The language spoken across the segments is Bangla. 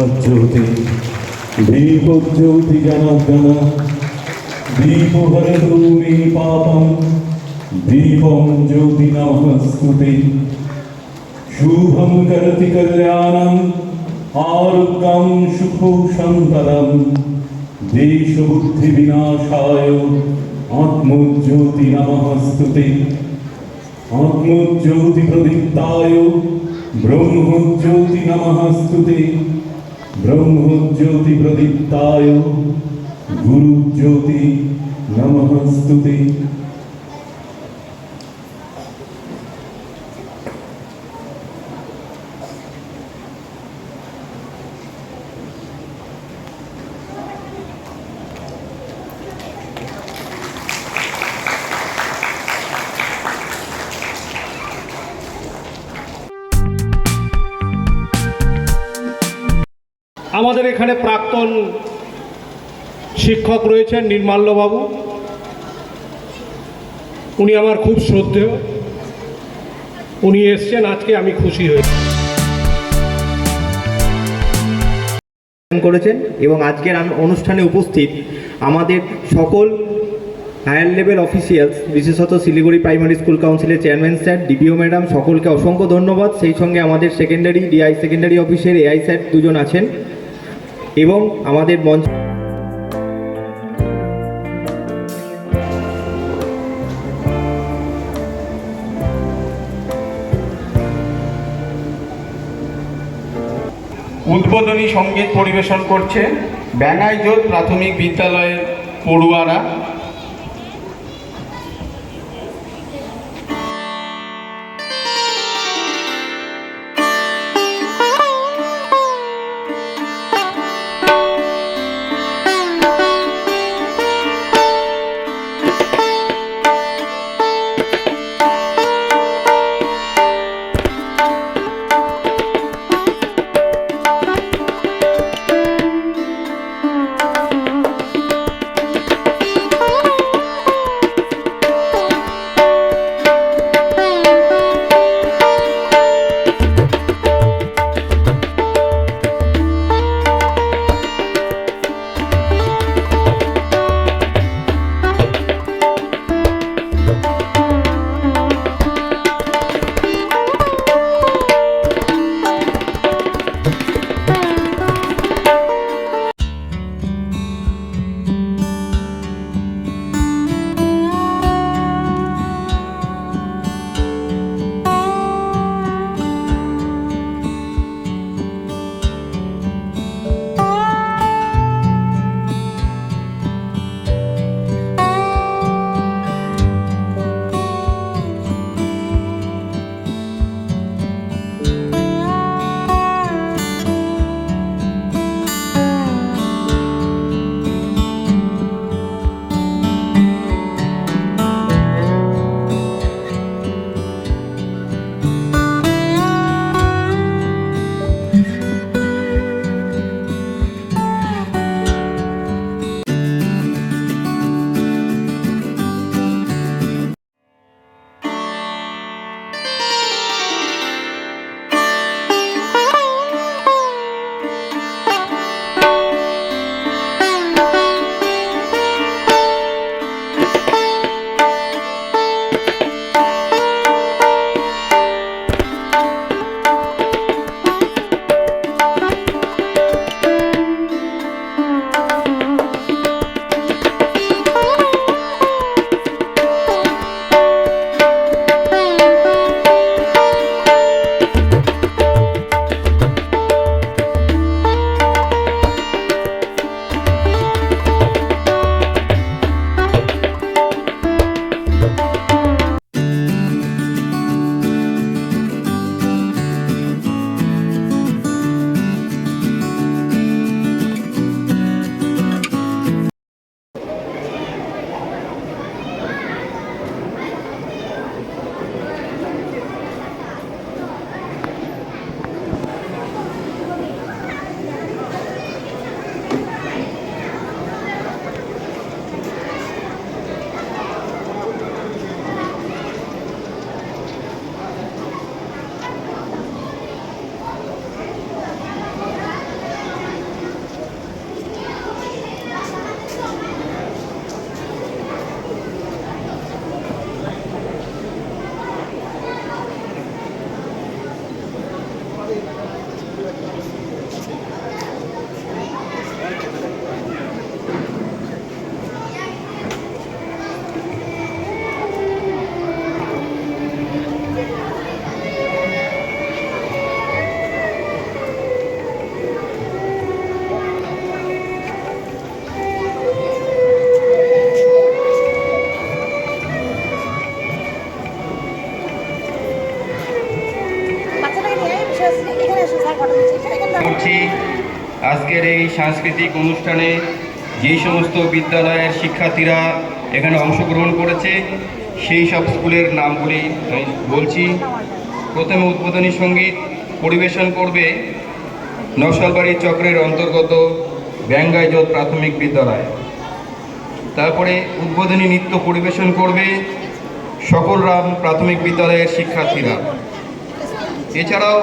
দীপজ্যোতি পরমজ্যোতি দীপজ্যোতি জনার্দন দীপহরতু মে পাপম দীপম জ্যোতি নমস্তুতে। শুভম করতি কল্যাণম, আরোগ্যম সুখোষন্তরম দেশবুদ্ধি বিনাশায় আত্মজ্যোতি নমস্তুতে। আত্মজ্যোতি প্রদীপ্তায় ব্রহ্মজ্যোতি নমস্তুতে। ব্রহ্মজ্যোতি প্রদীপ্তায় গুরুজ্যোতি নমস্তুতে আমাদের এখানে প্রাক্তন শিক্ষক রয়েছেন নির্মাল্যবাবু। উনি আমার খুব শ্রদ্ধেয়। উনি এসছেন, আজকে আমি খুশি হয়েছি করেছেন এবং আজকের অনুষ্ঠানে উপস্থিত আমাদের সকল হায়ার লেভেল অফিসিয়ালস বিশেষত শিলিগুড়ি প্রাইমারি স্কুল কাউন্সিলের চেয়ারম্যান স্যার ডিপিও ম্যাডাম সকলকে অসংখ্য ধন্যবাদ। সেই সঙ্গে আমাদের সেকেন্ডারি ডিআই সেকেন্ডারি অফিসের এআই স্যার দুজন আছেন। এবং আমাদের মঞ্চ উদ্বোধনী সংগীত পরিবেশন করছে ব্যাঙ্গাইজোর প্রাথমিক বিদ্যালয়ের পড়ুয়ারা। আজকের এই সাংস্কৃতিক অনুষ্ঠানে যেই সমস্ত বিদ্যালয়ের শিক্ষার্থীরা এখানে অংশগ্রহণ করেছে, সেই সব স্কুলের নামগুলি আমি বলছি। প্রথমে উদ্বোধনী সংগীত পরিবেশন করবে নকশালবাড়ি চক্রের অন্তর্গত ব্যাঙ্গাইজোত প্রাথমিক বিদ্যালয়। তারপরে উদ্বোধনী নৃত্য পরিবেশন করবে সকল রাম প্রাথমিক বিদ্যালয়ের শিক্ষার্থীরা। এছাড়াও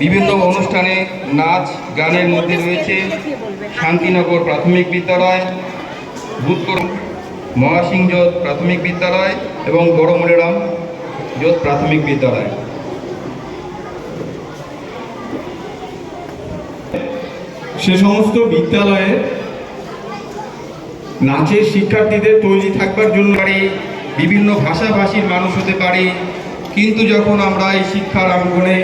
বিভিন্ন অনুষ্ঠানে নাচ, গানের মধ্যে রয়েছে শান্তিনগর প্রাথমিক বিদ্যালয়, ভূতকর মহাসিংজোত প্রাথমিক বিদ্যালয় এবং বড় মরিরাম জোত প্রাথমিক বিদ্যালয়। সে সমস্ত বিদ্যালয়ে নাচের শিক্ষার্থীদের তৈরি থাকবার জন্য পারি, বিভিন্ন ভাষাভাষীর মানুষ হতে পারি, কিন্তু যখন আমরা এই শিক্ষার অঙ্গনে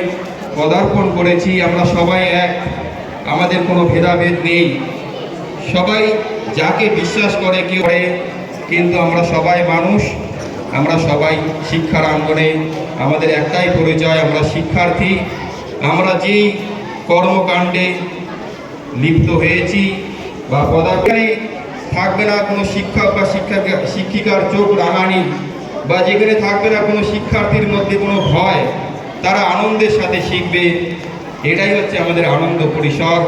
পদার্পণ করেছি, আমরা সবাই এক। আমাদের কোনো ভেদাভেদ নেই। সবাই যাকে বিশ্বাস করে কেউ করে, কিন্তু আমরা সবাই মানুষ, আমরা সবাই শিক্ষার অঙ্গনে আমাদের একটাই পরিচয়, আমরা শিক্ষার্থী। আমরা যেই কর্মকাণ্ডে লিপ্ত হয়েছি বা পদার্থে থাকবে না কোনো শিক্ষক বা শিক্ষা শিক্ষিকার চোখ রাঙানি, বা যেখানে থাকবে না কোনো শিক্ষার্থীর মধ্যে কোনো ভয়। তারা আনন্দের সাথে শিখবে। এটাই হচ্ছে আমাদের আনন্দ পরিসর।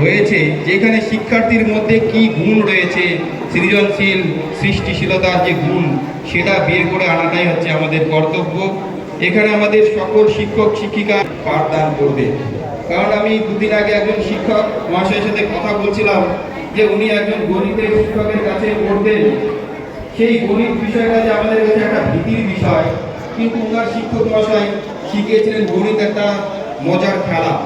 হয়েছে, যেখানে শিক্ষার্থীর মধ্যে কি গুণ রয়েছে, সৃজনশীল, সৃষ্টিশীলতার যে গুণ, সেটা বের করে আনাটাই হচ্ছে আমাদের কর্তব্য। এখানে আমাদের সকল শিক্ষক, শিক্ষিকা পাঠদান করবে। কারণ আমি দুদিন আগে একজন শিক্ষক মহাশয়ের সাথে কথা বলছিলাম যে উনি একজন গণিতের শিক্ষকের কাছে পড়তেন। সেই গণিত বিষয়টা যে আমাদের কাছে একটা ভীতির বিষয়, কিন্তু ওনার শিক্ষক মশাই শিখিয়েছিলেন গণিত একটা মজার খেলা।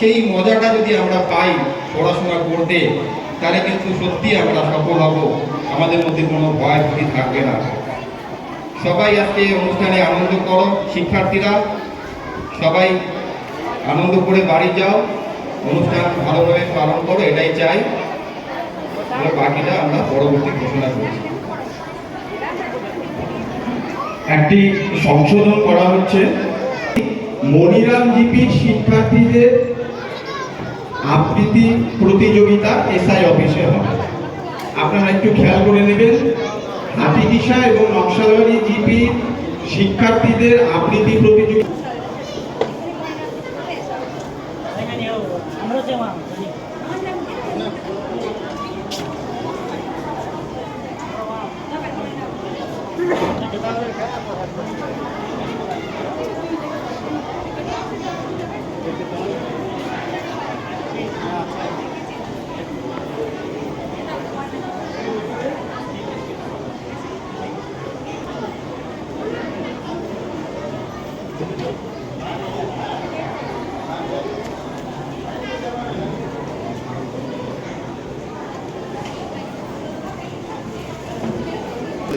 সেই মজাটা যদি আমরা পাই পড়াশোনা করতে, তাহলে কিন্তু সত্যি আমরা সফল হব। আমাদের মধ্যে কোনো ভয় ভীতি থাকবে না। সবাই আজকে অনুষ্ঠানে আনন্দ করো, শিক্ষার্থীরা। সবাই আনন্দ করে বাড়ি যাও। অনুষ্ঠান ভালোভাবে পালন করো, এটাই চাই। বাকিটা আমরা পরবর্তী ঘোষণা করছি। একটি সংশোধন করা হচ্ছে। মনিরাম জিপি শিক্ষার্থীদের আবৃত্তি প্রতিযোগিতা এসআই অফিসে হবে। আপনারা একটু খেয়াল করে নেবেন হাতিকিসা এবং নকশালবাড়ি জিপি শিক্ষার্থীদের আবৃত্তি প্রতিযোগিতা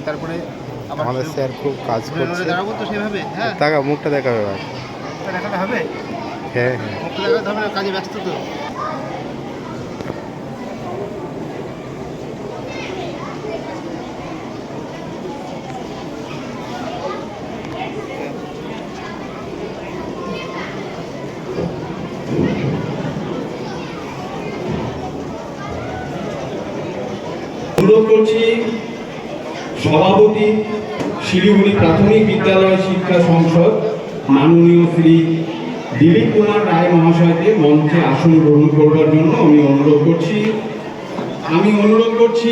তারপরে আমাদের স্যার খুব কাজ করছে। দাঁড়াবো তো সেভাবে হ্যাঁ? টাকা মুখটা দেখাবে মুখটা দেখালে হবে? হ্যাঁ হ্যাঁ। মুখটা দেখাতে হবে না, কাজে ব্যস্ত তো। অনুরোধ করছি সভাপতি শিলিগুড়ি প্রাথমিক বিদ্যালয় শিক্ষা সংসদ মাননীয় শ্রী দিলীপ কুমার রায় মহাশয়কে মঞ্চে আসন গ্রহণ করবার জন্য আমি অনুরোধ করছি। আমি অনুরোধ করছি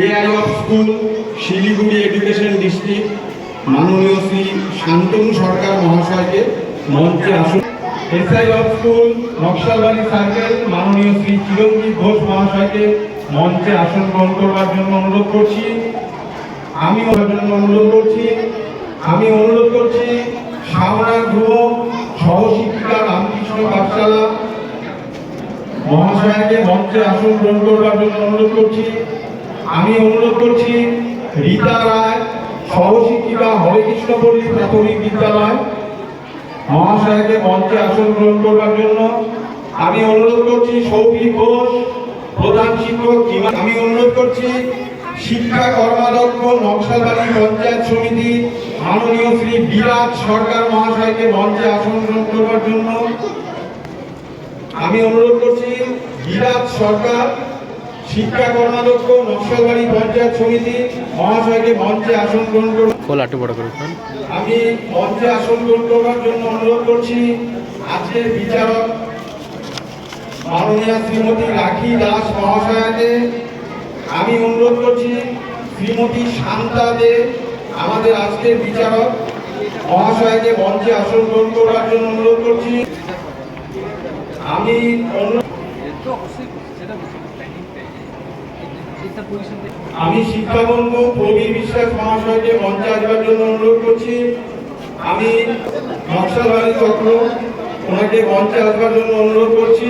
AI of school Siliguri education district মাননীয় শ্রী শান্তনু সরকার মহাশয়কে মঞ্চে আসন। SI of school Naxalbari circle মাননীয় শ্রী চিরঞ্জিত ঘোষ মহাশয়কে মঞ্চে আসন গ্রহণ করবার জন্য অনুরোধ করছি। আমি জন্য অনুরোধ করছি। আমি অনুরোধ করছি, সামনা গৃহ, সহশিক্ষিকা, রামকৃষ্ণ পাঠশালা, মহাশয়কে মঞ্চে আসন গ্রহণ করবার জন্য অনুরোধ করছি। আমি অনুরোধ করছি, রীতা রায়, সহশিক্ষিকা হরেকৃষ্ণ পল্লী প্রাথমিক বিদ্যালয়, মহাশয়কে মঞ্চে আসন গ্রহণ করবার জন্য। আমি অনুরোধ করছি, সৌভিক ঘোষ প্রধান শিক্ষক আমি অনুরোধ করছি শিক্ষা কর্মাধ্যক্ষ নকশালবাড়ি পঞ্চায়েত সমিতি মাননীয় শ্রী বিরাট সরকার মহাশয়কে মঞ্চে আসন গ্রহণ করবার জন্য। আমি অনুরোধ করছি বিরাট সরকার শিক্ষা কর্মাধ্যক্ষ নকশালবাড়ি পঞ্চায়েত সমিতি মহাশয়কে মঞ্চে আসন গ্রহণ করুন। আমি মঞ্চে আসন গ্রহণ করবার জন্য অনুরোধ করছি আজকের বিচারক মাননীয় শ্রীমতী রাখি দাস মহাশয়াকে আমি অনুরোধ করছি, শ্রীমতী শান্তা দে, আমাদের আজকের বিচারক, মহাশয়কে মঞ্চে আসন গ্রহণ করার জন্য অনুরোধ করছি। আমি আমি শিক্ষাবন্ধু প্রবীর বিশ্বাস মহাশয়কে মঞ্চে আসবার জন্য অনুরোধ করছি। আমি নকশাল বাড়ি চক্র, ওনাকে মঞ্চে আসবার জন্য অনুরোধ করছি।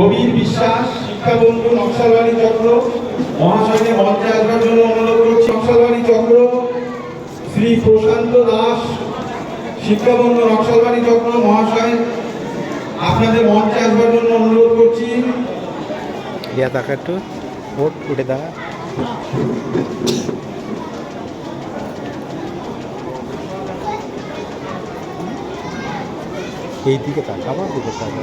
প্রবীর বিশ্বাস, শিক্ষাবন্ধু নকশালবাড়ি চক্র, মহাশয়কে মঞ্চে আসবার জন্য অনুরোধ করছি। নকশালবাড়ি চক্র, শ্রী প্রশান্ত দাস, শিক্ষাবন্ধু নকশালবাড়ি চক্র, মহাশয়, আপনাদের মঞ্চে আসবার জন্য অনুরোধ করছি। দিয়া তাকা একটু, ওট উঠে দাঁড়া। এই দিকে তাকা আমার দিকে তাকা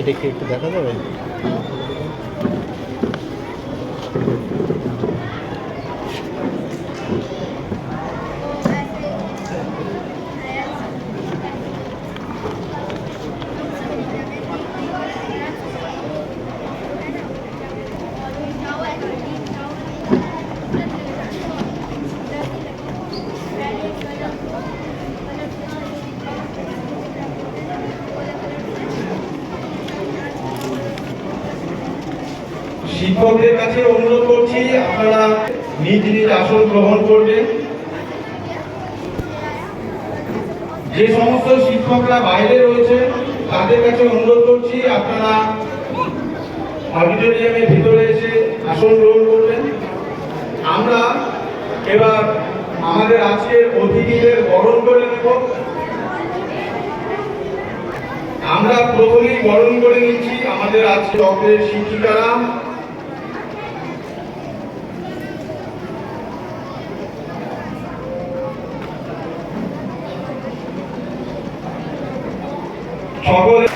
এটা কি একটু দেখা যাবে? শিক্ষকদের কাছে অনুরোধ করছি, আপনারা নিজ নিজ আসন গ্রহণ করবেন। যে সমস্ত শিক্ষকরা বাইরে রয়েছে, তাদের কাছে অনুরোধ করছি, আপনারা অডিটোরিয়ামের ভিতরে এসে আসন গ্রহণ করবেন। আমরা এবার আমাদের আজকের অতিথিদের বরণ করে নেব। আমরা প্রথমেই বরণ করে নিচ্ছি আমাদের আজকে চক্রের শিক্ষিকারা সকলে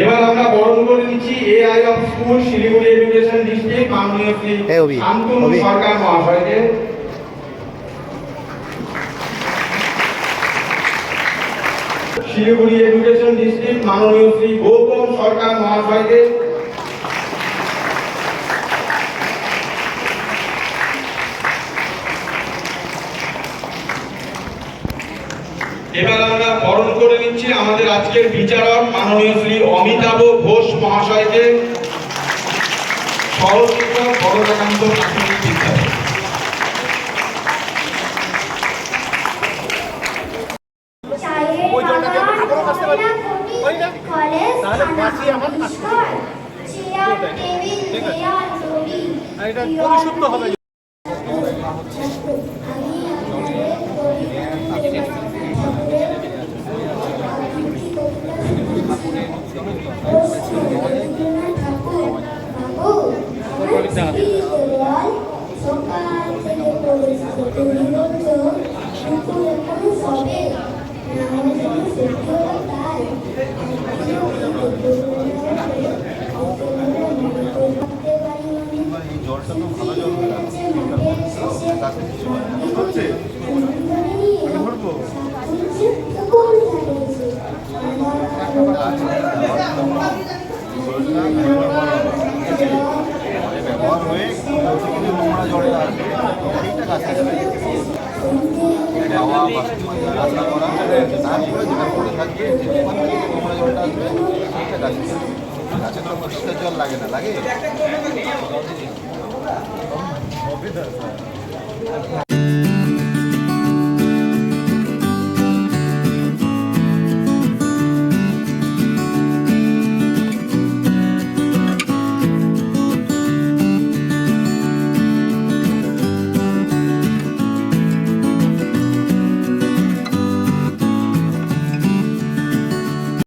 এবার আমরা বরণ করে নিচ্ছি AI of school Siliguri education district মাননীয় শ্রী শান্তনু সরকার মহাশয়কে। শিলিগুড়ি এডুকেশন ডিস্ট্রিক্ট মাননীয় শ্রী গৌতম সরকার মহাশয়কে। এবার করে নিচ্ছি আমাদের আজকের বিচারক মাননীয় শ্রী অমিতাভ ঘোষ মহাশয়কে সহশিক্ষক বড়কাকান্ত প্রাথমিক বিদ্যালয় এটা পরিশুদ্ধ হবে। জলটা তো ভালো জল তাতে কিছু হচ্ছে। ব্যবহার হয়ে নোংরা জলটা আসবে সেইটা গাছে রান্না করা তারপরে যেটা পড়ে থাকবে যে ওখান থেকে নোংরা জলটা আসবে সেটা গাছে গাছে তো পরিষ্কার জল লাগে না লাগে?